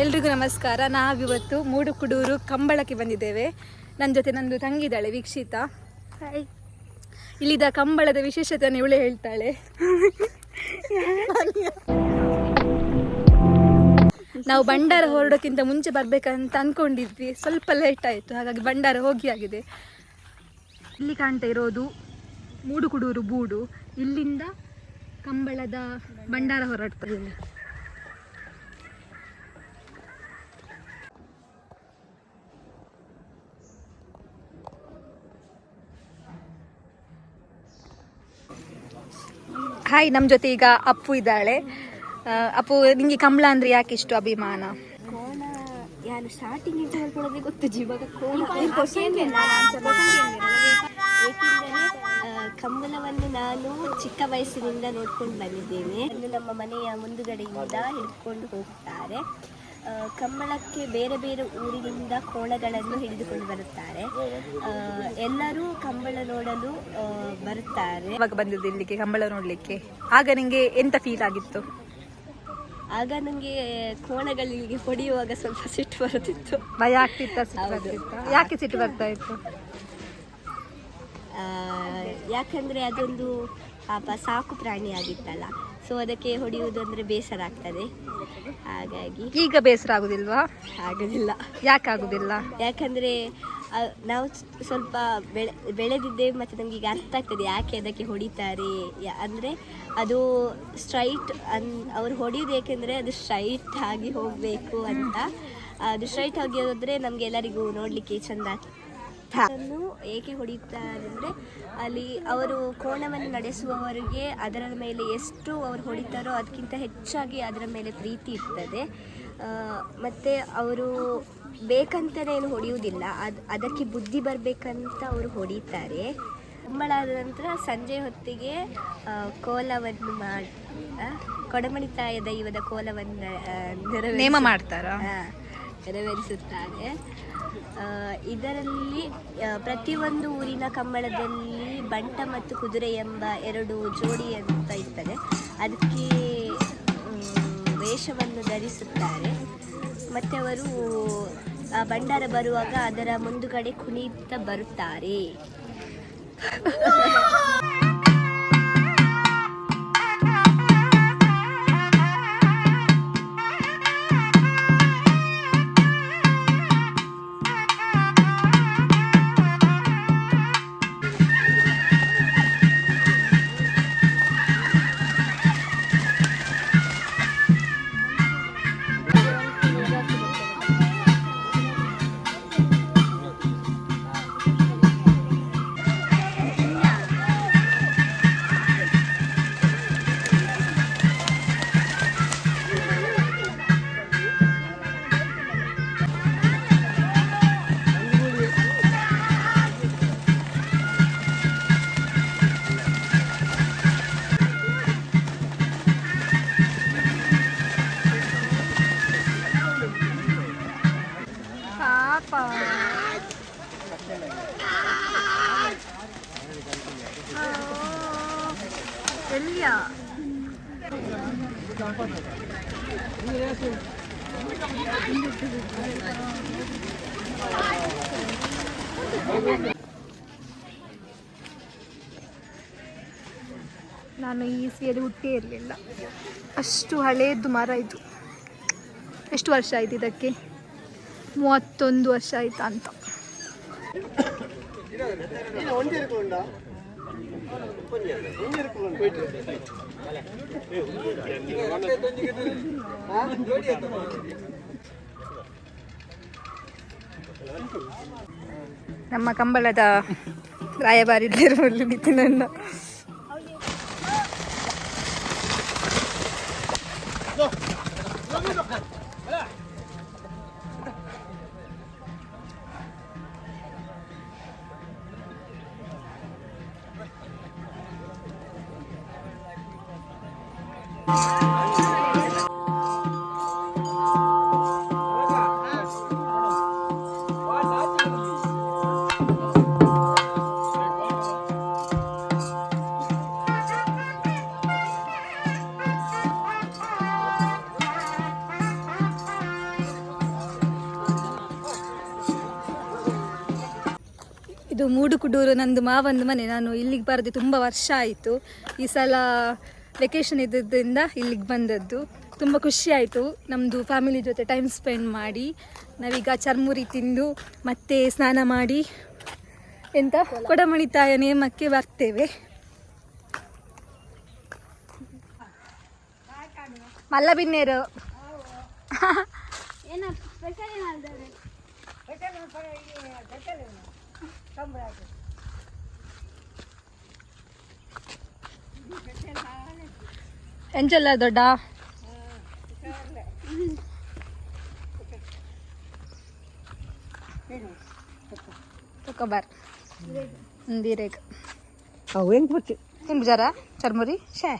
ಎಲ್ರಿಗೂ ನಮಸ್ಕಾರ. ನಾವಿವತ್ತು ಮೂಡುಕುಡೂರು ಕಂಬಳಕ್ಕೆ ಬಂದಿದ್ದೇವೆ. ನನ್ನ ಜೊತೆ ನಂದು ತಂಗಿದ್ದಾಳೆ ವೀಕ್ಷಿತಾ. ಇಲ್ಲಿದ್ದ ಕಂಬಳದ ವಿಶೇಷತೆಯನ್ನು ಇವಳೆ ಹೇಳ್ತಾಳೆ. ನಾವು ಭಂಡಾರ ಹೊರಡೋಕ್ಕಿಂತ ಮುಂಚೆ ಬರ್ಬೇಕಂತ ಅಂದ್ಕೊಂಡಿದ್ವಿ ಸ್ವಲ್ಪ ಲೇಟ್ ಆಯಿತು. ಹಾಗಾಗಿ ಭಂಡಾರ ಹೋಗಿ ಆಗಿದೆ. ಇಲ್ಲಿ ಕಾಣ್ತಾ ಇರೋದು ಮೂಡುಕುಡೂರು ಬೂಡು. ಇಲ್ಲಿಂದ ಕಂಬಳದ ಭಂಡಾರ ಹೊರಡ್ತದೆ ಹಾಯ್ ನಮ್ಮ ಜೊತೆ ಈಗ ಅಪ್ಪು ಇದ್ದಾಳೆ. ಅಪ್ಪು ನಿಮಗೆ ಕಮಲ ಅಂದ್ರೆ ಯಾಕೆ ಇಷ್ಟು ಅಭಿಮಾನ? ಯಾರು ಸ್ಟಾರ್ಟಿಂಗ್ ಅಂತ ಹೇಳ್ಕೊಳ್ಳೋದೇ ಗೊತ್ತು ಇವಾಗ ಏಕೆಂದರೆ ಕಂಬಳವನ್ನು ನಾನು ಚಿಕ್ಕ ವಯಸ್ಸಿನಿಂದ ನೋಡ್ಕೊಂಡು ಬಂದಿದ್ದೇನೆ. ನಮ್ಮ ಮನೆಯ ಮುಂದುಗಡೆಯಿಂದ ಹಿಡ್ಕೊಂಡು ಹೋಗ್ತಾರೆ. ಕಂಬಳಕ್ಕೆ ಬೇರೆ ಬೇರೆ ಊರಿನಿಂದ ಕೋಣಗಳನ್ನು ಹಿಡಿದುಕೊಂಡು ಬರುತ್ತಾರೆ. ಎಲ್ಲರೂ ಕಂಬಳ ನೋಡಲು ಬರುತ್ತಾರೆ. ಯಾವಾಗ ಬಂದಿದ್ದು ಇಲ್ಲಿಗೆ ಕಂಬಳ ನೋಡ್ಲಿಕ್ಕೆ. ಆಗ ನಿಮಗೆ ಎಂತ ಫೀಲ್ ಆಗಿತ್ತು? ಆಗ ನನಗೆ ಕೋಣಗಳಿಗೆ ಹೊಡೆಯುವಾಗ ಸ್ವಲ್ಪ ಸಿಟ್ಟು ಬರುತ್ತಿತ್ತು. ಭಯ ಆಗ್ತಿತ್ತ ಯಾಕೆ ಸಿಟ್ಟು ಬರ್ತಾ ಇತ್ತು? ಆ, ಯಾಕಂದ್ರೆ ಅದೊಂದು ಪಾಪ ಸಾಕು ಪ್ರಾಣಿ ಆಗಿತ್ತಲ್ಲ ಸೊ ಅದಕ್ಕೆ ಹೊಡೆಯುವುದು ಅಂದ್ರೆ ಬೇಸರ ಆಗ್ತದೆ. ಹಾಗಾಗಿ ಈಗ ಬೇಸರ ಆಗುದಿಲ್ವಾ? ಆಗೋದಿಲ್ಲ ಯಾಕೆ ಆಗುದಿಲ್ಲ ಯಾಕಂದ್ರೆ ನಾವು ಸ್ವಲ್ಪ ಬೆಳೆ ಬೆಳೆದಿದ್ದೇವೆ ಮತ್ತು ನಮ್ಗೆ ಈಗ ಅರ್ಥ ಆಗ್ತದೆ ಯಾಕೆ ಅದಕ್ಕೆ ಹೊಡಿತಾರೆ. ಅಂದ್ರೆ ಅದು ಸ್ಟ್ರೈಟ್ ಅನ್ ಅವ್ರು ಹೊಡೆಯೋದು ಏಕೆಂದರೆ ಅದು ಸ್ಟ್ರೈಟ್ ಆಗಿ ಹೋಗಬೇಕು ಅಂತ. ಅದು ಸ್ಟ್ರೈಟ್ ಆಗಿ ಹೋದ್ರೆ ನಮ್ಗೆ ಎಲ್ಲರಿಗೂ ನೋಡ್ಲಿಕ್ಕೆ ಚಂದ ಅದನ್ನು ಏಕೆ ಹೊಡೆಯುತ್ತಾರೆ ಅಂದರೆ ಅಲ್ಲಿ ಅವರು ಕೋಣವನ್ನು ನಡೆಸುವವರಿಗೆ ಅದರ ಮೇಲೆ ಎಷ್ಟು ಅವರು ಹೊಡಿತಾರೋ ಅದಕ್ಕಿಂತ ಹೆಚ್ಚಾಗಿ ಅದರ ಮೇಲೆ ಪ್ರೀತಿ ಇರ್ತದೆ. ಮತ್ತು ಅವರು ಬೇಕಂತಲೇ ಏನು ಹೊಡೆಯುವುದಿಲ್ಲ. ಅದು ಅದಕ್ಕೆ ಬುದ್ಧಿ ಬರಬೇಕಂತ ಅವರು ಹೊಡಿತಾರೆ. ಕುಂಬಳಾದ ನಂತರ ಸಂಜೆ ಹೊತ್ತಿಗೆ ಕೋಲವನ್ನು ಮಾಡಿ ಕೊಡಮಣಿ ತಾಯ ದೈವದ ಕೋಲವನ್ನು ನೇಮ ಮಾಡ್ತಾರ? ನೆರವೇರಿಸುತ್ತಾರೆ. ಇದರಲ್ಲಿ ಪ್ರತಿಯೊಂದು ಊರಿನ ಕಂಬಳದಲ್ಲಿ ಬಂಟ ಮತ್ತು ಕುದುರೆ ಎಂಬ ಎರಡು ಜೋಡಿ ಅಂತ ಇರ್ತದೆ. ಅದಕ್ಕೆ ವೇಷವನ್ನು ಧರಿಸುತ್ತಾರೆ. ಮತ್ತು ಅವರು ಭಂಡಾರ ಬರುವಾಗ ಅದರ ಮುಂದುಗಡೆ ಕುಣಿಯುತ್ತಾ ಬರುತ್ತಾರೆ. ನಾನು ಈ ಸಿಯಲ್ಲಿ ಹುಟ್ಟೇ ಇರಲಿಲ್ಲ. ಅಷ್ಟು ಹಳೇದು ಮರ ಇದು. ಎಷ್ಟು ವರ್ಷ ಆಯ್ತು ಇದಕ್ಕೆ? ಮೂವತ್ತೊಂದು ವರ್ಷ ಆಯ್ತಾ ಅಂತ. ನಮ್ಮ ಕಂಬಳದ ರಾಯಭಾರಿ ಇಲ್ಲಿರುವಲ್ಲಿ ಇದು ಮೂಡುಕುಡೂರು ನಂದು ಮಾವಂದು ಮನೆ. ನಾನು ಇಲ್ಲಿಗೆ ಬರದೆ ತುಂಬ ವರ್ಷ ಆಯಿತು. ಈ ಸಲ ವೆಕೇಷನ್ ಇದ್ದದ್ರಿಂದ ಇಲ್ಲಿಗೆ ಬಂದದ್ದು. ತುಂಬ ಖುಷಿ ಆಯಿತು ನಮ್ಮದು ಫ್ಯಾಮಿಲಿ ಜೊತೆ ಟೈಮ್ ಸ್ಪೆಂಡ್ ಮಾಡಿ. ನಾವೀಗ ಚರ್ಮುರಿ ತಿಂದು ಮತ್ತೆ ಸ್ನಾನ ಮಾಡಿ. ಎಂತ? ಕೊಡಮಣಿ ತಾಯ ನೇಮಕ್ಕೆ ಬರ್ತೇವೆ. ಮಲ್ಲಬಿನ್ನೇರು. ಏನ ಸ್ಪೆಷಲ್ ಏನಾದ್ರೆ ಎಂಚಲ್ಲ ದೊಡ್ಡ ತಕೊಬಾರ್ ದೀರೇಗ ಅವು ಹೆಂಗೆ ಬರ್ತಿ ಏನು ಬುಜಾರ ಚರ್ಮುರಿ ಶೇ